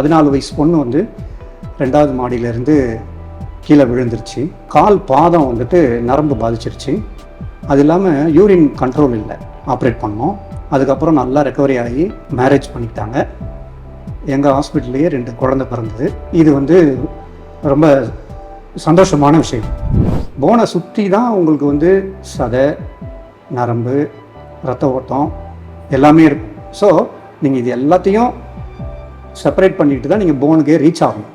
பதினாலு வயசு பொண்ணு வந்து ரெண்டாவது மாடியிலேருந்து கீழே விழுந்துருச்சு. கால் பாதம் வந்துட்டு நரம்பு பாதிச்சிருச்சு. அது இல்லாமல் யூரின் கண்ட்ரோல் இல்லை. ஆப்ரேட் பண்ணோம். அதுக்கப்புறம் நல்லா ரெக்கவரி ஆகி மேரேஜ் பண்ணிட்டாங்க எங்கள் ஹாஸ்பிட்டல்லையே ரெண்டு குழந்தை பிறந்தது. இது வந்து ரொம்ப சந்தோஷமான விஷயம். போனை சுற்றி தான் உங்களுக்கு வந்து சதை நரம்பு ரத்த ஓட்டம் எல்லாமே இருக்கும். ஸோ நீங்கள் இது எல்லாத்தையும் செப்பரேட் பண்ணிட்டு தான் நீங்கள் போனுக்கே ரீச் ஆகணும்.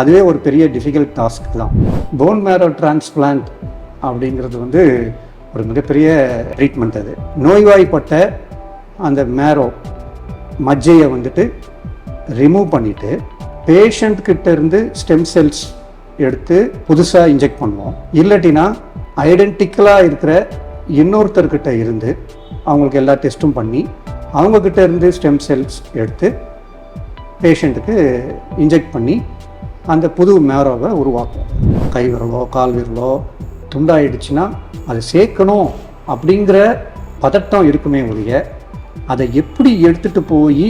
அதுவே ஒரு பெரிய டிஃபிகல்ட் டாஸ்க் தான். போன் மேரோ டிரான்ஸ்பிளான்ட் அப்படிங்கிறது வந்து ஒரு மிகப்பெரிய ட்ரீட்மெண்ட் அது. நோய்வாய்ப்பட்ட அந்த மேரோ மஜ்ஜையை வந்துட்டு ரிமூவ் பண்ணிவிட்டு பேஷண்ட் கிட்ட இருந்து ஸ்டெம் செல்ஸ் எடுத்து புதுசாக இன்ஜெக்ட் பண்ணுவோம். இல்லாட்டினா ஐடென்டிக்கலாக இருக்கிற இன்னொருத்தர்கிட்ட இருந்து அவங்களுக்கு எல்லா டெஸ்ட்டும் பண்ணி அவங்கக்கிட்ட இருந்து ஸ்டெம் செல்ஸ் எடுத்து பேஷண்ட்டுக்கு இன்ஜெக்ட் பண்ணி அந்த புது மேரோவை உருவாக்கும் கை விரலோ கால் விரலோ துண்டாயிடுச்சுன்னா அதை சேர்க்கணும் அப்படிங்கிற பதட்டம் இருக்குமே ஒழிய அதை எப்படி எடுத்துகிட்டு போய்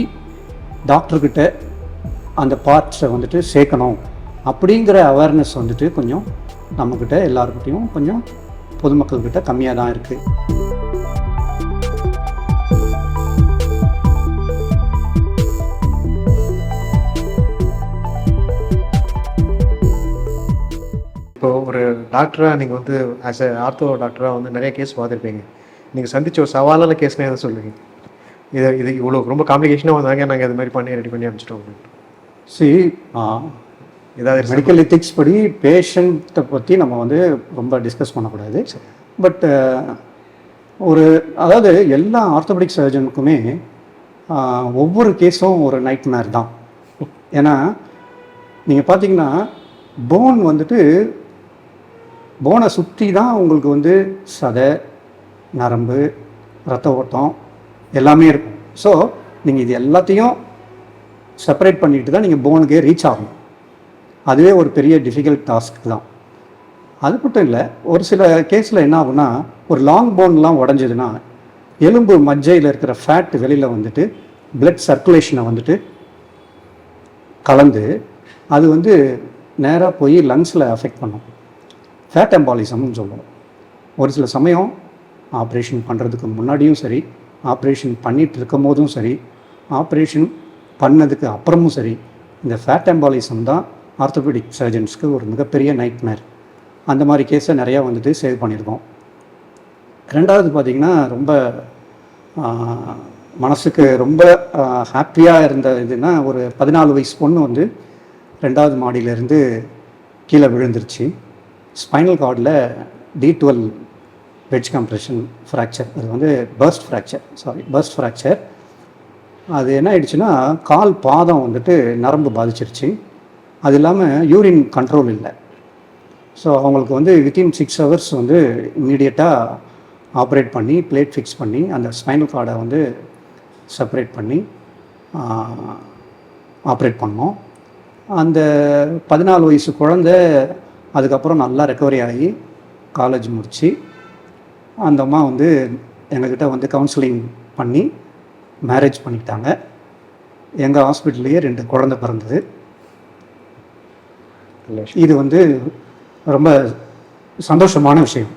டாக்டர்கிட்ட அந்த பார்ட்ஸை வந்துட்டு சேர்க்கணும் அப்படிங்கிற அவேர்னஸ் வந்துட்டு கொஞ்சம் நம்மக்கிட்ட எல்லாருக்கிட்டையும் கொஞ்சம் பொதுமக்கள்கிட்ட கம்மியாக தான் இருக்குது இப்போ ஒரு டாக்டராக நீங்கள் வந்து ஆஸ் எ ஆர்த்தோ டாக்டராக வந்து நிறைய கேஸ் பார்த்துருப்பீங்க. நீங்கள் சந்திச்ச ஒரு சவாலான கேஸ்னே எதை சொல்லுவீங்க? இது இது இவ்வளோ ரொம்ப காம்ப்ளிகேஷனாக வந்தாங்க நாங்கள் இது மாதிரி பண்ணி ரெடி பண்ணி அனுப்பிச்சிட்டோம் சி ஏதாவது மெடிக்கல் எத்திக்ஸ் படி பேஷண்ட்டை பற்றி நம்ம வந்து ரொம்ப டிஸ்கஸ் பண்ணக்கூடாது. பட் ஒரு அதாவது எல்லா ஆர்த்தோபெடிக் சர்ஜனுக்குமே ஒவ்வொரு கேஸும் ஒரு நைட் மேர் தான். ஏன்னா நீங்கள் பார்த்தீங்கன்னா போன் வந்துட்டு போனை சுற்றி தான் உங்களுக்கு வந்து சதை நரம்பு ரத்த ஓட்டம் எல்லாமே இருக்கும். ஸோ நீங்கள் இது எல்லாத்தையும் செப்பரேட் பண்ணிட்டு தான் நீங்கள் போனுக்கே ரீச் ஆகணும். அதுவே ஒரு பெரிய டிஃபிகல்ட் டாஸ்க் தான். அது மட்டும் இல்லை ஒரு சில கேஸில் என்ன ஆகுனா ஒரு லாங் போன்லாம் உடஞ்சதுன்னா எலும்பு மஜ்ஜையில் இருக்கிற ஃபேட் வெளியில் வந்துட்டு பிளட் சர்க்குலேஷனை வந்துட்டு கலந்து அது வந்து நேராக போய் லங்ஸில் அஃபெக்ட் பண்ணும். ஃபேட் எம்பாலிசம்னு சொல்லுவோம். ஒரு சில சமயம் ஆப்ரேஷன் பண்ணுறதுக்கு முன்னாடியும் சரி ஆப்ரேஷன் பண்ணிட்டு இருக்கும் போதும் சரி ஆப்ரேஷன் பண்ணதுக்கு அப்புறமும் சரி இந்த ஃபேட் எம்பாலிசம் தான் ஆர்த்தோபெடிக் சர்ஜன்ஸ்க்கு ஒரு மிகப்பெரிய நைட்மேர் அந்த மாதிரி கேஸை நிறையா வந்துட்டு சேவ் பண்ணியிருக்கோம். ரெண்டாவது பார்த்திங்கன்னா ரொம்ப மனசுக்கு ரொம்ப ஹாப்பியாக இருந்த இதுன்னா ஒரு பதினாலு வயசு பொண்ணு வந்து ரெண்டாவது மாடியிலேருந்து கீழே விழுந்துருச்சு. ஸ்பைனல் கார்டில் D twelve wedge compression fracture அது வந்து burst fracture sorry burst fracture அது என்ன ஆயிடுச்சுன்னா கால் பாதம் வந்துட்டு நரம்பு பாதிச்சிருச்சு. அது இல்லாமல் யூரின் கண்ட்ரோல் இல்லை. ஸோ அவங்களுக்கு வந்து வித்தின் சிக்ஸ் ஹவர்ஸ் வந்து இம்மீடியட்டாக ஆப்ரேட் பண்ணி பிளேட் ஃபிக்ஸ் பண்ணி அந்த ஸ்பைனல் கார்டை வந்து செப்பரேட் பண்ணி ஆப்ரேட் பண்ணோம். அந்த பதினாலு வயசு குழந்தை அதுக்கப்புறம் நல்லா ரெக்கவரி ஆகி காலேஜ் முடித்து அந்த அம்மா வந்து எங்ககிட்ட வந்து கவுன்சிலிங் பண்ணி மேரேஜ் பண்ணிக்கிட்டாங்க. எங்கள் ஹாஸ்பிட்டல்லையே ரெண்டு குழந்தை பிறந்தது. இது வந்து ரொம்ப சந்தோஷமான விஷயம்.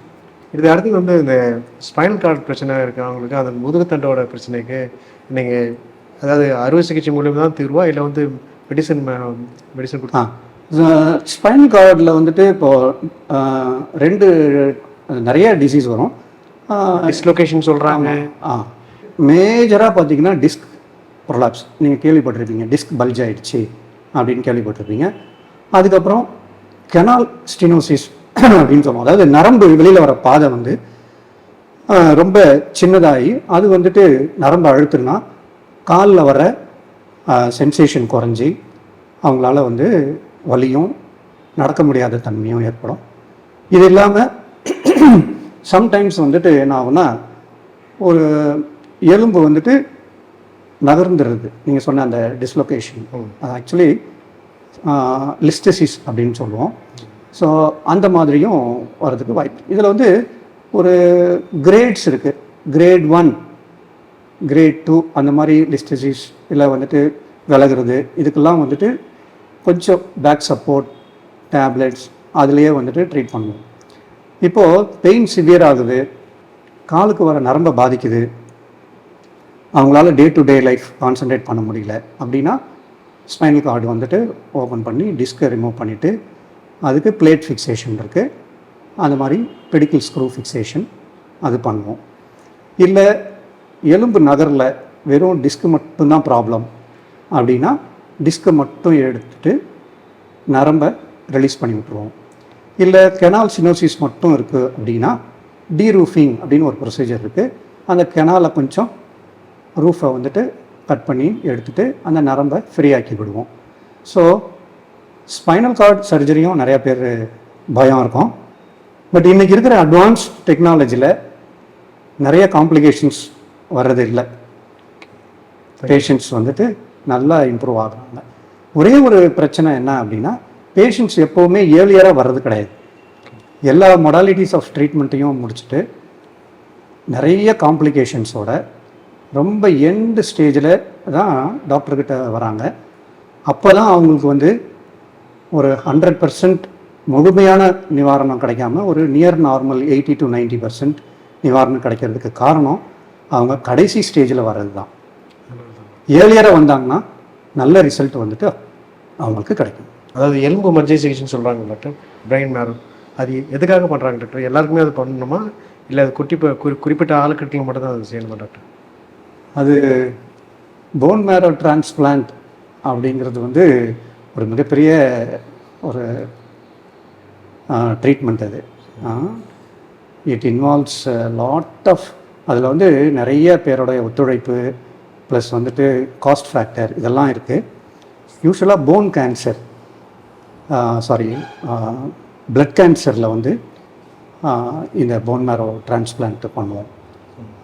இது அடுத்து வந்து இந்த ஸ்பைனல் கார்டு பிரச்சனை இருக்கிறவங்களுக்கு அந்த முதுகுத்தண்டோட பிரச்சனைக்கு நீங்கள் அதாவது அறுவை சிகிச்சை மூலியமாக தான் தீர்வா? இல்லை வந்து மெடிசன் மெடிசன் கொடுத்தா ஆ ஸ்பைனல் கார்டில் வந்துட்டு இப்போது ரெண்டு நிறைய டிசீஸ் வரும். டிஸ்லொகேஷன் சொல்கிறாங்க ஆ. மேஜராக பார்த்தீங்கன்னா டிஸ்க் ப்ரொலாப்ஸ் நீங்கள் கேள்விப்பட்டிருப்பீங்க. டிஸ்க் பல்ஜ் ஆயிடுச்சு அப்படின்னு கேள்விப்பட்டிருப்பீங்க. அதுக்கப்புறம் கெனால் ஸ்டினோசிஸ் அப்படின்னு சொல்லுவோம். அதாவது நரம்பு வெளியில் வர பாதை வந்து ரொம்ப சின்னதாகி அது வந்துட்டு நரம்பு அழுத்துனா காலில் வர சென்சேஷன் குறைஞ்சி அவங்களால வந்து வலியும் நடக்க முடியாத தன்மையும் ஏற்படும். இது இல்லாமல் சம்டைம்ஸ் வந்துட்டு என்ன ஆகும்னா ஒரு எலும்பு வந்துட்டு நகர்ந்துருது. நீங்கள் சொன்ன அந்த டிஸ்லொகேஷன் அது ஆக்சுவலி லிஸ்டசிஸ் அப்படின்னு சொல்லுவோம். ஸோ அந்த மாதிரியும் வர்றதுக்கு வாய்ப்பு. இதில் வந்து ஒரு கிரேட்ஸ் இருக்குது கிரேட் ஒன் கிரேட் டூ அந்த மாதிரி லிஸ்டசிஸ் இல்லை வந்துட்டு விலகுறது இதுக்கெல்லாம் வந்துட்டு கொஞ்சம் பேக் சப்போர்ட் டேப்லெட்ஸ் அதுலேயே வந்துட்டு ட்ரீட் பண்ணுவோம். இப்போது பெயின் சிவியர் ஆகுது காலுக்கு வர நரம்பை பாதிக்குது அவங்களால day to day life concentrate பண்ண முடியல அப்படின்னா ஸ்பைனல் கார்டு வந்துட்டு ஓப்பன் பண்ணி டிஸ்கை ரிமூவ் பண்ணிவிட்டு அதுக்கு பிளேட் ஃபிக்சேஷன் இருக்குது அந்த மாதிரி பெடிக்கல் ஸ்க்ரூ ஃபிக்சேஷன் அது பண்ணுவோம். இல்லை எலும்பு நகரில் வெறும் டிஸ்க் மட்டும்தான் ப்ராப்ளம் அப்படின்னா டிஸ்கை மட்டும் எடுத்துட்டு நரம்பை ரிலீஸ் பண்ணி விட்டுருவோம். இல்லை கெனால் சினோசிஸ் மட்டும் இருக்குது அப்படின்னா டீரூஃபிங் அப்படின்னு ஒரு ப்ரொசீஜர் இருக்குது அந்த கெனாலை கொஞ்சம் ரூஃபை வந்துட்டு கட் பண்ணி எடுத்துட்டு அந்த நரம்பை ஃப்ரீ ஆக்கி விடுவோம். ஸோ ஸ்பைனல் கார்டு சர்ஜரியும் நிறைய பேர் பயம் இருக்கும். பட் இன்றைக்கி இருக்கிற அட்வான்ஸ் டெக்னாலஜியில் நிறைய காம்ப்ளிகேஷன்ஸ் வர்றது இல்லை பேஷண்ட்ஸ் வந்துட்டு நல்லா இம்ப்ரூவ் ஆகுறாங்க. ஒரே ஒரு பிரச்சனை என்ன அப்படின்னா பேஷண்ட்ஸ் எப்போவுமே ஏர்லியராக வர்றது கிடையாது. எல்லா மொடாலிட்டிஸ் ஆஃப் ட்ரீட்மெண்ட்டையும் முடிச்சுட்டு நிறைய காம்ப்ளிகேஷன்ஸோட ரொம்ப எண்டு ஸ்டேஜில் தான் டாக்டர்கிட்ட வராங்க. அப்போ தான் அவங்களுக்கு வந்து ஒரு ஹண்ட்ரட் பர்சன்ட் முழுமையான நிவாரணம் கிடைக்காம ஒரு near normal eighty to 90% percent நிவாரணம் கிடைக்கிறதுக்கு காரணம் அவங்க கடைசி ஸ்டேஜில் வர்றது தான் ஏர்லியராக வந்தாங்கன்னா நல்ல ரிசல்ட் வந்துட்டு அவங்களுக்கு கிடைக்கும். அதாவது எலும்பு மஜ்ஜை சிகிச்சைன்னு சொல்கிறாங்க டாக்டர். பிரெயின் மேரோ அது எதுக்காக பண்ணுறாங்க டாக்டர்? எல்லாருக்குமே அது பண்ணணுமா? இல்லை அது குட்டி குறி குறிப்பிட்ட ஆளுக்கட்டில் மட்டும் தான் அது செய்யணுமா டாக்டர்? அது போன் மேரோ டிரான்ஸ்பிளான்ட் அப்படிங்கிறது வந்து ஒரு மிகப்பெரிய ஒரு ட்ரீட்மெண்ட் அது. இட் இன்வால்வ்ஸ் லாட் ஆஃப் அதில் வந்து நிறைய பேரோடைய ஒத்துழைப்பு ப்ளஸ் வந்துட்டு காஸ்ட் ஃபேக்டர் இதெல்லாம் இருக்குது யூஸ்வலாக போன் கேன்சர் சாரி பிளட் கேன்சரில் வந்து இந்த போன் மேரோ டிரான்ஸ்பிளான்ட் பண்ணுவோம்.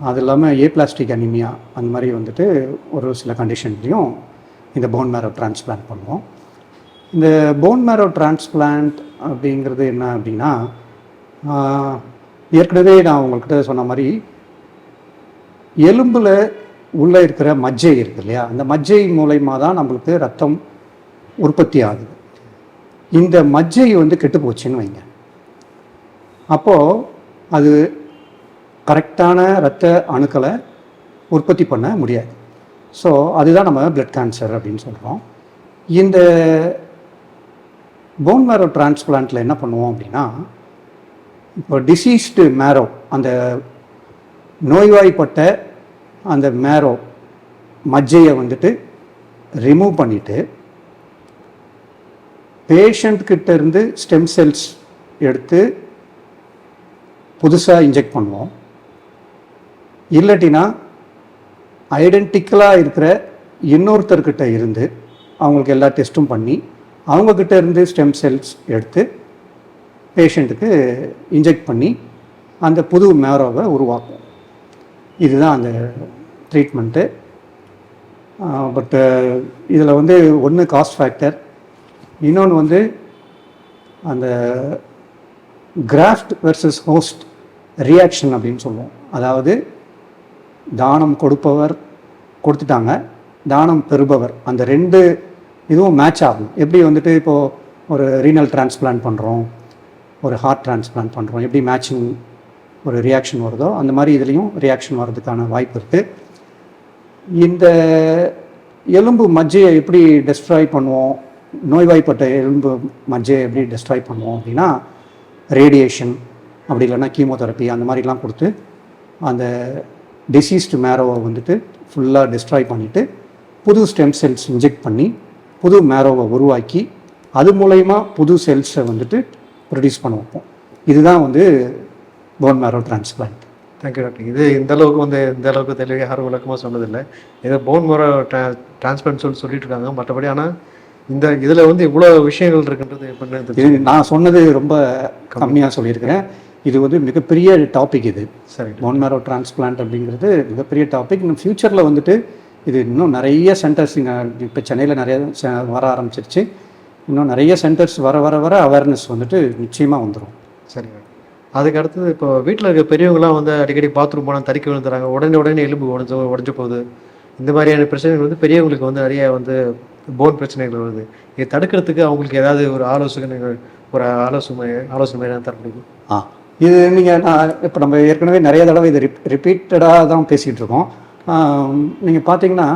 அது இல்லாமல் ஏ பிளாஸ்டிக் அனிமியா அந்த மாதிரி வந்துட்டு ஒரு சில கண்டிஷன்லேயும் இந்த போன் மேரோ டிரான்ஸ்பிளான்ட் பண்ணுவோம். இந்த போன் மேரோ டிரான்ஸ்பிளான்ட் அப்படிங்கிறது என்ன அப்படின்னா ஏற்கனவே நான் உங்கள்கிட்ட சொன்ன மாதிரி எலும்பில் உள்ளே இருக்கிற மஜ்ஜை இருக்கு இல்லையா அந்த மஜ்ஜை மூலயமா தான் நம்மளுக்கு ரத்தம் உற்பத்தி ஆகுது. இந்த மஜ்ஜை வந்து கெட்டு போச்சுன்னு வைங்க. அப்போது அது கரெக்டான இரத்த அணுக்களை உற்பத்தி பண்ண முடியாது. ஸோ அதுதான் நம்ம பிளட் கேன்சர் அப்படின்னு சொல்கிறோம் இந்த போன் மேரோ டிரான்ஸ்பிளான்ட்டில் என்ன பண்ணுவோம் அப்படின்னா இப்போ டிசீஸ்டு மேரோ அந்த நோய்வாய்ப்பட்ட அந்த மேரோ மஜ்ஜையை வந்துட்டு ரிமூவ் பண்ணிவிட்டு பேஷண்ட்கிட்ட இருந்து ஸ்டெம் செல்ஸ் எடுத்து புதுசாக இன்ஜெக்ட் பண்ணுவோம். இல்லாட்டினா ஐடென்டிக்கலாக இருக்கிற இன்னொருத்தர்கிட்ட இருந்து அவங்களுக்கு எல்லா டெஸ்ட்டும் பண்ணி அவங்கக்கிட்ட இருந்து ஸ்டெம் செல்ஸ் எடுத்து பேஷண்ட்டுக்கு இன்ஜெக்ட் பண்ணி அந்த புது மேரோவை உருவாக்கும் இதுதான் அந்த ட்ரீட்மெண்ட்டு பட்டு இதில் வந்து ஒன்று காஸ்ட் ஃபேக்டர் இன்னொன்று வந்து அந்த கிராஃப்ட் வெர்சஸ் ஹோஸ்ட் ரியாக்ஷன் அப்படின்னு சொல்லுவோம். அதாவது தானம் கொடுப்பவர் கொடுத்துட்டாங்க தானம் பெறுபவர். அந்த ரெண்டு இதுவும் மேட்ச் ஆகும். எப்படி வந்துட்டு இப்போது ஒரு ரீனல் டிரான்ஸ்பிளான்ட் பண்ணுறோம் ஒரு ஹார்ட் டிரான்ஸ்பிளான்ட் பண்ணுறோம் எப்படி மேட்சிங் ஒரு ரியாக்ஷன் வருதோ அந்த மாதிரி இதுலேயும் ரியாக்ஷன் வர்றதுக்கான வாய்ப்பு இருக்குது இந்த எலும்பு மஜ்ஜையை எப்படி டெஸ்ட்ராய் பண்ணுவோம் நோய்வாய்ப்பட்ட எலும்பு மஜ்ஜையை எப்படி டெஸ்ட்ராய் பண்ணுவோம் அப்படின்னா ரேடியேஷன் அப்படி இல்லைன்னா கீமோதெரப்பி அந்த மாதிரிலாம் கொடுத்து அந்த டிசீஸ்டு மேரோவை வந்துட்டு ஃபுல்லாக டெஸ்ட்ராய் பண்ணிவிட்டு புது ஸ்டெம் செல்ஸ் இன்ஜெக்ட் பண்ணி புது மேரோவை உருவாக்கி அது மூலயமா புது செல்ஸை வந்துட்டு ப்ரொடியூஸ் பண்ண வைப்போம். இதுதான் வந்து bone marrow transplant thank you doctor இது இந்த அளவுக்கு வந்து இந்த அளவுக்கு தெளிவாக யாரும் விளக்கமாக சொன்னதில்லை. ஏதோ போன் முறை டிரான்ஸ்பிளான்ட் சொல்லி சொல்லிட்டு இருக்காங்க மற்றபடி. ஆனால் இந்த இதில் வந்து இவ்வளோ விஷயங்கள் இருக்குன்றது எப்படின்னு இது நான் சொன்னது ரொம்ப கம்மியாக சொல்லியிருக்கிறேன். இது வந்து மிகப்பெரிய டாபிக் இது. சரி. போன் மேரோ டிரான்ஸ்பிளான்ட் அப்படிங்கிறது மிகப்பெரிய டாபிக் இன்னும் ஃப்யூச்சரில் வந்துட்டு இது இன்னும் நிறைய சென்டர்ஸ் இங்கே இப்போ சென்னையில் நிறைய வர ஆரம்பிச்சிருச்சு. இன்னும் நிறைய சென்டர்ஸ் வர வர வர அவேர்னஸ் வந்துட்டு நிச்சயமாக வந்துடும் சரிங்க அதுக்கு அடுத்தது இப்போ வீட்டில் இருக்க பெரியவங்களாம் வந்து அடிக்கடி பாத்ரூம் போனால் தறிக்க விழுந்துறாங்க. உடனே உடனே எலும்பு உடஞ்சு உடஞ்சு போகுது. இந்த மாதிரியான பிரச்சனைகள் வந்து பெரியவங்களுக்கு வந்து நிறைய வந்து போன் பிரச்சனைகள் வருது. இதை தடுக்கிறதுக்கு அவங்களுக்கு ஏதாவது ஒரு ஆலோசனைகள் ஒரு ஆலோசனை ஆலோசனை மாதிரி தர முடியும்? ஆ. இது நீங்கள் நான் இப்போ நம்ம ஏற்கனவே நிறைய தடவை இது ரிப் ரிப்பீட்டடாக தான் பேசிகிட்டு இருக்கோம். நீங்கள் பார்த்தீங்கன்னா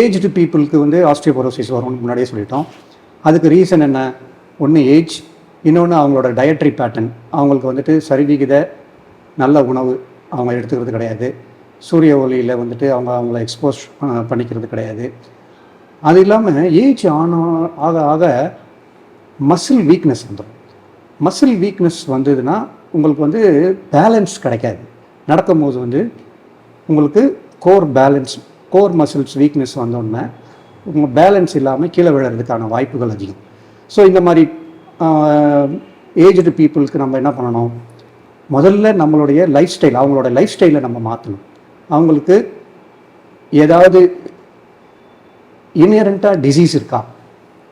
ஏஜ்டு பீப்புளுக்கு வந்து ஆஸ்ட்ரியோபோரோசிஸ் வரும்னு முன்னாடியே சொல்லிட்டோம். அதுக்கு ரீசன் என்ன? ஒன்று ஏஜ் இன்னொன்று அவங்களோட டயட்ரி பேட்டர்ன் அவங்களுக்கு வந்துட்டு சரிவிகித நல்ல உணவு அவங்க எடுத்துக்கிறது கிடையாது. சூரிய ஒளியில் வந்துட்டு அவங்க அவங்கள எக்ஸ்போஸ் பண்ணிக்கிறது கிடையாது. அது இல்லாமல் ஏஜ் ஆன ஆக ஆக மசில் வீக்னஸ் வந்துடும் மசில் வீக்னஸ் வந்ததுன்னா உங்களுக்கு வந்து பேலன்ஸ் கிடைக்காது. நடக்கும்போது வந்து உங்களுக்கு core balance core muscles weakness வந்தோடனே உங்கள் பேலன்ஸ் இல்லாமல் கீழே விழுறதுக்கான வாய்ப்புகள் அதிகம். ஸோ இந்த மாதிரி ஏஜ்டு பீப்புளுக்கு நம்ம என்ன பண்ணணும்? முதல்ல நம்மளுடைய லைஃப் ஸ்டைல் அவங்களோட லைஃப் ஸ்டைலை நம்ம மாற்றணும் அவங்களுக்கு ஏதாவது இன்ஹரண்ட்டாக டிசீஸ் இருக்கா?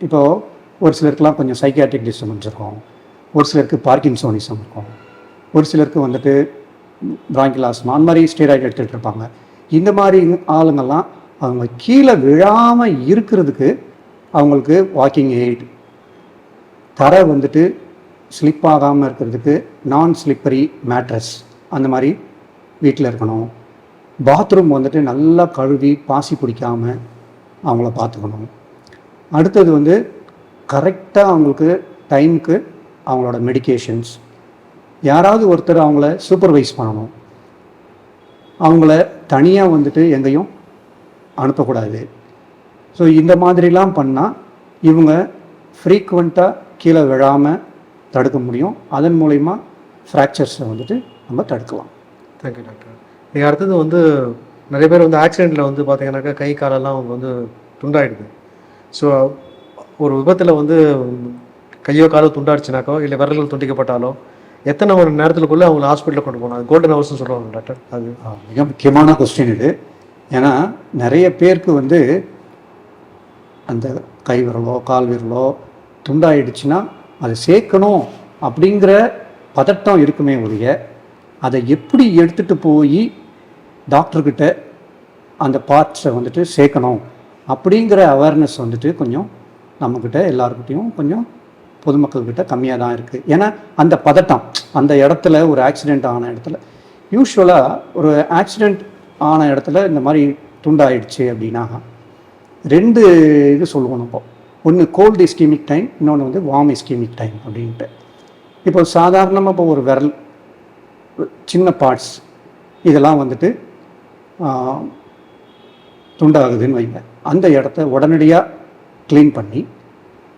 இப்போது ஒரு சிலருக்குலாம் கொஞ்சம் சைக்கியாட்ரிக் டிஸ்டர்பன்ஸ் இருக்கும். ஒரு சிலருக்கு பார்க்கின்சோனிசம் இருக்கும். ஒரு சிலருக்கு வந்துட்டு பிராங்கிலாஸ்மா அந்த மாதிரி ஸ்டீராய்டு எடுத்துகிட்டு இருப்பாங்க. இந்த மாதிரி ஆளுங்கள்லாம் அவங்க கீழே விழாமல் இருக்கிறதுக்கு அவங்களுக்கு வாக்கிங் எய்ட் தரை வந்துட்டு ஸ்லிப் ஆகாமல் இருக்கிறதுக்கு நான் ஸ்லிப்பரி மேட்ரஸ் அந்த மாதிரி வீட்டில் இருக்கணும். பாத்ரூம் வந்துட்டு நல்லா கழுவி பாசி பிடிக்காமல் அவங்கள பார்த்துக்கணும். அடுத்தது வந்து கரெக்டாக அவங்களுக்கு டைமுக்கு அவங்களோட மெடிக்கேஷன்ஸ் யாராவது ஒருத்தர் அவங்கள சூப்பர்வைஸ் பண்ணணும். அவங்கள தனியாக வந்துட்டு எங்கேயும் அனுப்பக்கூடாது. ஸோ இந்த மாதிரிலாம் பண்ணால் இவங்க ஃப்ரீக்குவெண்ட்டாக கீழே விழாமல் தடுக்க முடியும். அதன் மூலிமா ஃப்ராக்சர்ஸை வந்துட்டு நம்ம தடுக்கலாம். தேங்க்யூ டாக்டர் நீங்கள் அடுத்தது வந்து நிறைய பேர் வந்து ஆக்சிடெண்ட்டில் வந்து பார்த்தீங்கன்னாக்கா கை காலெல்லாம் அவங்க வந்து துண்டாயிடுது. ஸோ ஒரு விபத்தில் வந்து கையோ காலோ துண்டாடுச்சுனாக்கோ இல்லை விரல்கள் துண்டிக்கப்பட்டாலோ எத்தனை மணி நேரத்துக்குள்ளே அவங்களை ஹாஸ்பிட்டலில் கொண்டு போகணும்? அது கோல்டன் ஹவர்ஸ்னு சொல்லுவாங்க டாக்டர் அது மிக முக்கியமான கொஸ்டின் இது. ஏன்னா நிறைய பேருக்கு வந்து அந்த கை விரலோ கால் விரலோ துண்டாயிடுச்சுன்னா அதை சேர்க்கணும் அப்படிங்கிற பதட்டம் இருக்குமே ஒழிய அதை எப்படி எடுத்துகிட்டு போய் டாக்டர்கிட்ட அந்த பார்ட்ஸை வந்துட்டு சேர்க்கணும் அப்படிங்கிற அவேர்னஸ் வந்துட்டு கொஞ்சம் நம்மக்கிட்ட எல்லாருக்கிட்டையும் கொஞ்சம் பொதுமக்கள்கிட்ட கம்மியாக தான் இருக்குது ஏன்னா அந்த பதட்டம் அந்த இடத்துல ஒரு ஆக்சிடெண்ட் ஆன இடத்துல யூஸ்வலாக ஒரு ஆக்சிடெண்ட் ஆன இடத்துல இந்த மாதிரி துண்டாயிடுச்சு அப்படின்னா ரெண்டு இது சொல்லுவோம் நம்ம. ஒன்று கோல்டு இஸ்கீமிக் டைம் இன்னொன்று வந்து வார்ம் இஸ்கீமிக் டைம் அப்படின்ட்டு. இப்போ சாதாரணமாக இப்போ ஒரு விரல் சின்ன பார்ட்ஸ் இதெல்லாம் வந்துட்டு துண்டாகுதுன்னு வைங்க. அந்த இடத்த உடனடியாக க்ளீன் பண்ணி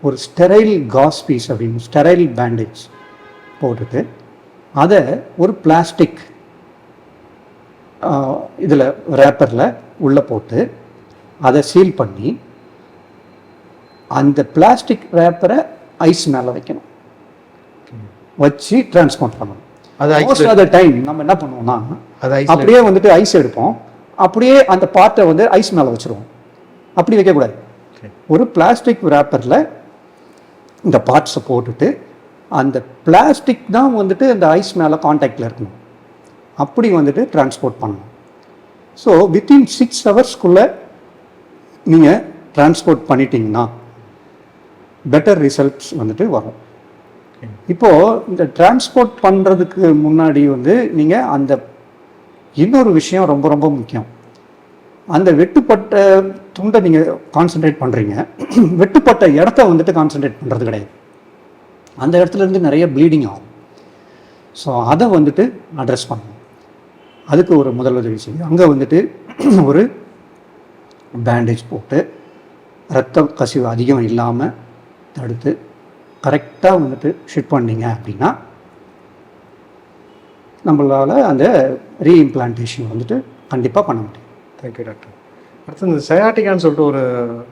ஒரு ஸ்டெரைல் காஸ் பீஸ் அப்படின்னு ஸ்டெரைல் பேண்டேஜ் போட்டுட்டு அதை ஒரு பிளாஸ்டிக் இதில் ரேப்பரில் உள்ளே போட்டு அதை சீல் பண்ணி அந்த பிளாஸ்டிக் ரேப்பரை ஐஸ் மேலே வைக்கணும். வச்சு டிரான்ஸ்போர்ட் பண்ணணும். அது ஐஸ் ஆஃப் த டைம் நம்ம என்ன பண்ணுவோம்னா அப்படியே வந்துட்டு ஐஸ் எடுப்போம். அப்படியே அந்த பார்ட்டை வந்து ஐஸ் மேலே வச்சுருவோம். அப்படி வைக்கக்கூடாது. ஒரு பிளாஸ்டிக் ரேப்பரில் இந்த பார்ட்ஸை போட்டுட்டு அந்த பிளாஸ்டிக் தான் வந்துட்டு அந்த ஐஸ் மேலே காண்டாக்டில் இருக்கணும். அப்படி வந்துட்டு டிரான்ஸ்போர்ட் பண்ணணும். ஸோ வித்தின் சிக்ஸ் ஹவர்ஸ்க்குள்ளே நீங்கள் டிரான்ஸ்போர்ட் பண்ணிட்டீங்கன்னா பெட்டர் ரிசல்ட்ஸ் வந்துட்டு வரும். இப்போது இந்த டிரான்ஸ்போர்ட் பண்ணுறதுக்கு முன்னாடி வந்து நீங்கள் அந்த இன்னொரு விஷயம் ரொம்ப ரொம்ப முக்கியம். அந்த வெட்டுப்பட்ட துண்டை நீங்கள் கான்சென்ட்ரேட் பண்ணுறீங்க வெட்டுப்பட்ட இடத்த வந்துட்டு கான்சென்ட்ரேட் பண்ணுறது கிடையாது. அந்த இடத்துல இருந்து நிறைய ப்ளீடிங் ஆகும். ஸோ அதை வந்துட்டு அட்ரஸ் பண்ணணும். அதுக்கு ஒரு முதல் உதவி செய்யும் அங்கே வந்துட்டு ஒரு பேண்டேஜ் போட்டு ரத்த கசிவு அதிகம் இல்லாமல் தடுத்து கரெக்டாக வந்துட்டு ஷிட் பண்ணீங்க அப்படின்னா நம்மளால் அந்த ரீஇம்ப்ளான்டேஷன் வந்துட்டு கண்டிப்பாக பண்ண முடியும். தேங்க்யூ டாக்டர் அடுத்து இந்த சயாட்டிக்கான்னு சொல்லிட்டு ஒரு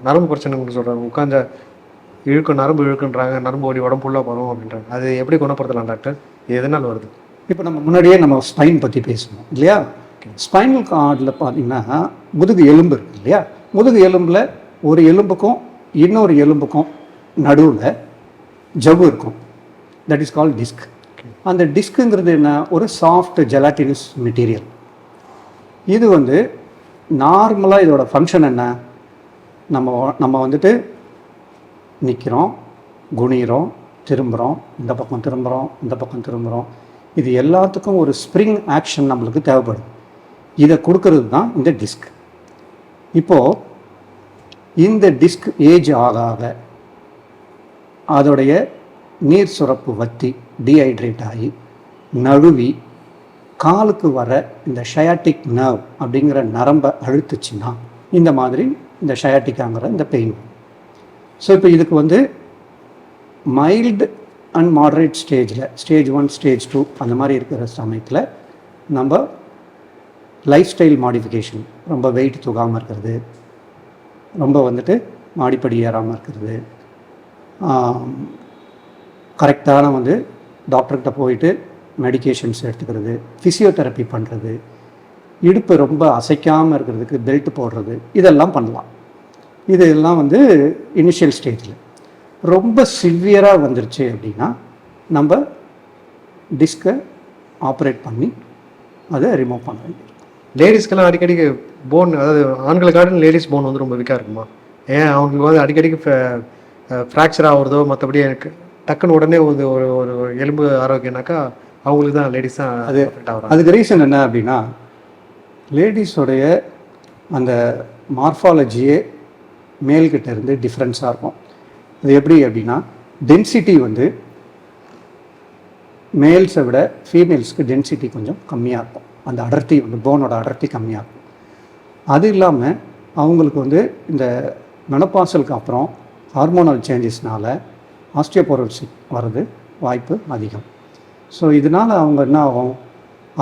நரம்பு பிரச்சனை கூட சொல்கிறாங்க உட்காந்த இழுக்கும் நரம்பு இழுக்குன்றாங்க நரம்பு ஓடி உடம்பு ஃபுல்லாக வரும் அப்படின்றாங்க. அது எப்படி குணப்படுத்தலாம் டாக்டர் இது எதனால் வருது? இப்போ நம்ம முன்னாடியே நம்ம ஸ்பைன் பற்றி பேசணும் இல்லையா? ஸ்பைனல் கார்டில் பார்த்தீங்கன்னா முதுகு எலும்பு இருக்கு இல்லையா? முதுகு எலும்பில் ஒரு எலும்புக்கும் இன்னொரு எலும்புக்கும் நடுவில் ஜவ்வு இருக்கும். தட் இஸ் கால் டிஸ்க் அந்த டிஸ்க்குங்கிறது என்ன? ஒரு சாஃப்ட் ஜெலாட்டினஸ் மெட்டீரியல் இது வந்து நார்மலாக இதோட ஃபங்க்ஷன் என்ன? நம்ம நம்ம வந்துட்டு நிற்கிறோம் குனிகிறோம் திரும்புகிறோம் இந்த பக்கம் திரும்புகிறோம் இந்த பக்கம் திரும்புகிறோம் இது எல்லாத்துக்கும் ஒரு ஸ்ப்ரிங் ஆக்ஷன் நம்மளுக்கு தேவைப்படும். இதை கொடுக்கறது தான் இந்த டிஸ்க் இப்போது இந்த டிஸ்க் ஏஜ் ஆக ஆக அதோடைய நீர் சுரப்பு வத்தி டீஹைட்ரேட் ஆகி நழுவி காலுக்கு வர இந்த ஷயாட்டிக் நர்வ் அப்படிங்கிற நரம்பை அழுத்துச்சுன்னா இந்த மாதிரி இந்த ஷயாட்டிக்காங்கிற இந்த பெயின் ஸோ இப்போ இதுக்கு வந்து மைல்டு அண்ட் மாடரேட் ஸ்டேஜில் ஸ்டேஜ் ஒன் ஸ்டேஜ் டூ அந்த மாதிரி இருக்கிற சமயத்தில் நம்ம லைஃப் ஸ்டைல் மாடிஃபிகேஷன் ரொம்ப வெயிட் தூக்காமல் இருக்கிறது ரொம்ப வந்துட்டு மாடிப்படி ஏறாமல் இருக்கிறது கரெக்டான வந்து டாக்டர்கிட்ட போயிட்டு மெடிக்கேஷன்ஸ் எடுத்துக்கிறது ஃபிசியோதெரப்பி பண்ணுறது இடுப்பு ரொம்ப அசைக்காமல் இருக்கிறதுக்கு பெல்ட் போடுறது இதெல்லாம் பண்ணலாம். இதெல்லாம் வந்து இனிஷியல் ஸ்டேஜில் ரொம்ப சிவியராக வந்துருச்சு அப்படின்னா நம்ம டிஸ்கை ஆப்ரேட் பண்ணி அதை ரிமூவ் பண்ண வேண்டியது. லேடிஸ்க்கெல்லாம் அடிக்கடி போன் அதாவது ஆண்களுக்காக லேடிஸ் போன் வந்து ரொம்ப வீக்காக இருக்குமா? ஏன் அவங்களுக்கு வந்து அடிக்கடிக்கு ஃப்ராக்சர் ஆகுறதோ மற்றபடி எனக்கு டக்குன்னு உடனே ஒரு ஒரு எலும்பு ஆரோக்கியம்னாக்கா அவங்களுக்கு தான் லேடிஸ் தான் அது அதுக்கு ரீசன் என்ன அப்படின்னா லேடிஸோடைய அந்த மார்ஃபாலஜியே மேல்கிட்ட இருந்து டிஃப்ரென்ஸாக இருக்கும். அது எப்படி அப்படின்னா டென்சிட்டி வந்து மேல்ஸை விட ஃபீமேல்ஸ்க்கு டென்சிட்டி கொஞ்சம் கம்மியாக இருக்கும். அந்த அடர்த்தி வந்து போனோட அடர்த்தி கம்மியாக இருக்கும். அது இல்லாமல் அவங்களுக்கு வந்து இந்த மெனப்பாசலுக்கு அப்புறம் ஹார்மோனல் சேஞ்சஸ்னால ஆஸ்டியோபோரோசிஸ் வர்றது வாய்ப்பு அதிகம். ஸோ இதனால் அவங்க என்ன ஆகும்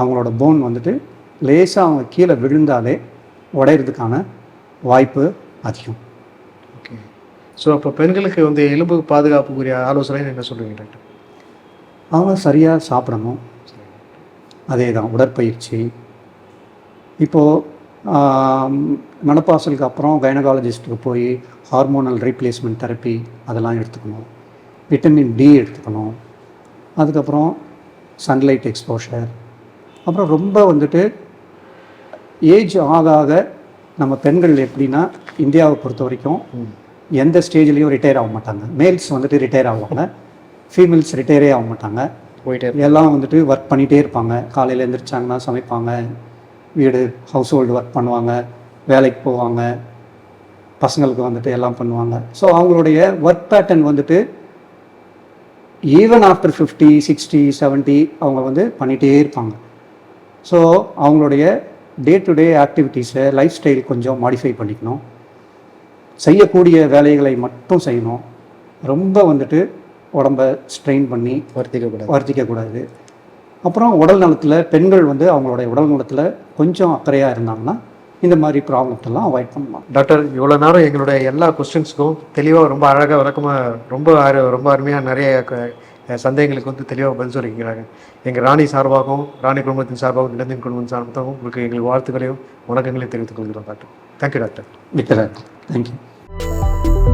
அவங்களோட போன் வந்துட்டு லேசாக அவங்க கீழே விழுந்தாலே உடையிறதுக்கான வாய்ப்பு அதிகம். ஓகே ஸோ அப்போ பெண்களுக்கு வந்து எலும்பு பாதுகாப்புக்குரிய ஆலோசனை என்ன சொல்லுவீங்க டாக்டர்? அவங்க சரியாக சாப்பிடணும். அதே தான் உடற்பயிற்சி. இப்போது மனப்பாசலுக்கு அப்புறம் கைனகாலஜிஸ்ட்டுக்கு போய் ஹார்மோனல் ரீப்ளேஸ்மெண்ட் தெரப்பி அதெல்லாம் எடுத்துக்கணும். விட்டமின் டி எடுத்துக்கணும். அதுக்கப்புறம் சன்லைட் எக்ஸ்போஷர் அப்புறம் ரொம்ப வந்துட்டு ஏஜ் ஆக ஆக நம்ம பெண்கள் எப்படின்னா இந்தியாவை பொறுத்த வரைக்கும் எந்த ஸ்டேஜ்லேயும் ரிட்டையர் ஆக மாட்டாங்க. மேல்ஸ் வந்துட்டு ரிட்டையர் ஆவாங்க. ஃபீமேல்ஸ் ரிட்டையரே ஆக மாட்டாங்க. போயிட்டே எல்லாம் வந்துட்டு ஒர்க் பண்ணிகிட்டே இருப்பாங்க. காலையில் எழுந்திரிச்சாங்கன்னா சமைப்பாங்க. வீடு ஹவுஸ் ஹோல்டு ஒர்க் பண்ணுவாங்க வேலைக்கு போவாங்க பசங்களுக்கு வந்துட்டு எல்லாம் பண்ணுவாங்க. ஸோ அவங்களுடைய ஒர்க் பேட்டர்ன் வந்துட்டு ஈவன் ஆஃப்டர் ஃபிஃப்டி சிக்ஸ்டி 70 அவங்க வந்து பண்ணிகிட்டே இருப்பாங்க. ஸோ அவங்களுடைய டே டு டே ஆக்டிவிட்டீஸை லைஃப் ஸ்டைல் கொஞ்சம் மாடிஃபை பண்ணிக்கணும். செய்யக்கூடிய வேலைகளை மட்டும் செய்யணும். ரொம்ப வந்துட்டு உடம்ப ஸ்ட்ரெயின் பண்ணி வருத்திக்கக்கூடாது. வருத்திக்கக்கூடாது. அப்புறம் உடல் நலத்தில் பெண்கள் வந்து அவங்களுடைய உடல் நலத்தில் கொஞ்சம் அக்கறையாக இருந்தாங்கன்னா இந்த மாதிரி ப்ராப்ளம்ஸ் எல்லாம் அவாய்ட் பண்ணலாம். டாக்டர் இவ்வளோ நேரம் எங்களுடைய எல்லா கொஸ்டின்ஸ்க்கும் தெளிவாக ரொம்ப அழகாக விளக்கமாக ரொம்ப ரொம்ப அருமையாக நிறைய சந்தேகங்களுக்கு வந்து தெளிவாக பதில் சொல்லிக்கிறாங்க எங்கள் ராணி சார்பாகவும் ராணி குடும்பத்தின் சார்பாகவும் நிலந்தின் குடும்பத்தின் சார்பாகவும் உங்களுக்கு எங்களுக்கு வாழ்த்துக்களையும் வணக்கங்களையும் தெரிவித்துக் கொள்கிறோம் doctor thank you doctor Victor thank you